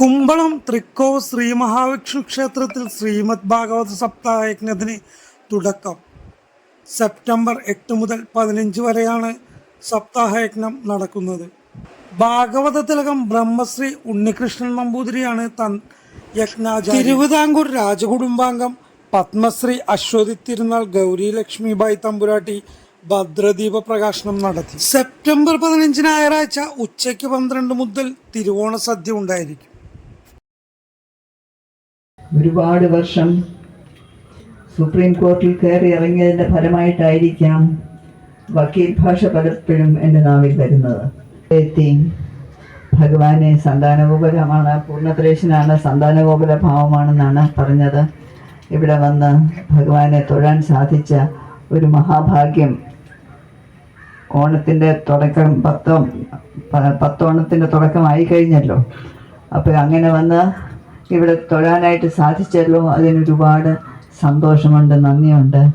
കുമ്പളം തൃക്കോ ശ്രീ മഹാവിഷ്ണു ക്ഷേത്രത്തിൽ ശ്രീമദ് ഭാഗവത സപ്താഹയജ്ഞത്തിന് തുടക്കം. സെപ്റ്റംബർ എട്ട് മുതൽ പതിനഞ്ച് വരെയാണ് സപ്താഹയജ്ഞം നടക്കുന്നത്. ഭാഗവത തിലകം ബ്രഹ്മശ്രീ ഉണ്ണികൃഷ്ണൻ നമ്പൂതിരിയാണ് തൻ യജ്ഞാചാര്യ. തിരുവിതാംകൂർ രാജകുടുംബാംഗം പത്മശ്രീ അശ്വതി തിരുനാൾ ഗൗരി ലക്ഷ്മിബായി തമ്പുരാട്ടി ഭദ്രദീപ പ്രകാശനം നടത്തി. സെപ്റ്റംബർ പതിനഞ്ച് ഞായറാഴ്ച ഉച്ചയ്ക്ക് പന്ത്രണ്ട് മുതൽ തിരുവോണ സദ്യ ഉണ്ടായിരിക്കും. ഒരുപാട് വർഷം സുപ്രീം കോർട്ടിൽ കയറി ഇറങ്ങിയതിന്റെ ഫലമായിട്ടായിരിക്കാം വക്കീൽ ഭാഷ പലപ്പോഴും എന്റെ നാവിൽ വരുന്നത്. ഭഗവാനെ സന്താനഗോപുരമാണ് പൂർണത്രേശനാണ് സന്താനഗോപുര ഭാവമാണെന്നാണ് പറഞ്ഞത്. ഇവിടെ വന്ന് ഭഗവാനെ തൊഴാൻ സാധിച്ച ഒരു മഹാഭാഗ്യം ഓണത്തിന്റെ തുടക്കം പത്തോ പത്തോണത്തിന്റെ തുടക്കമായി കഴിഞ്ഞല്ലോ അപ്പോൾ അങ്ങനെ വന്ന് ഇവിടെ തൊഴാനായിട്ട് സാധിച്ചല്ലോ. അതിനൊരുപാട് സന്തോഷമുണ്ട് നന്ദിയുണ്ട്.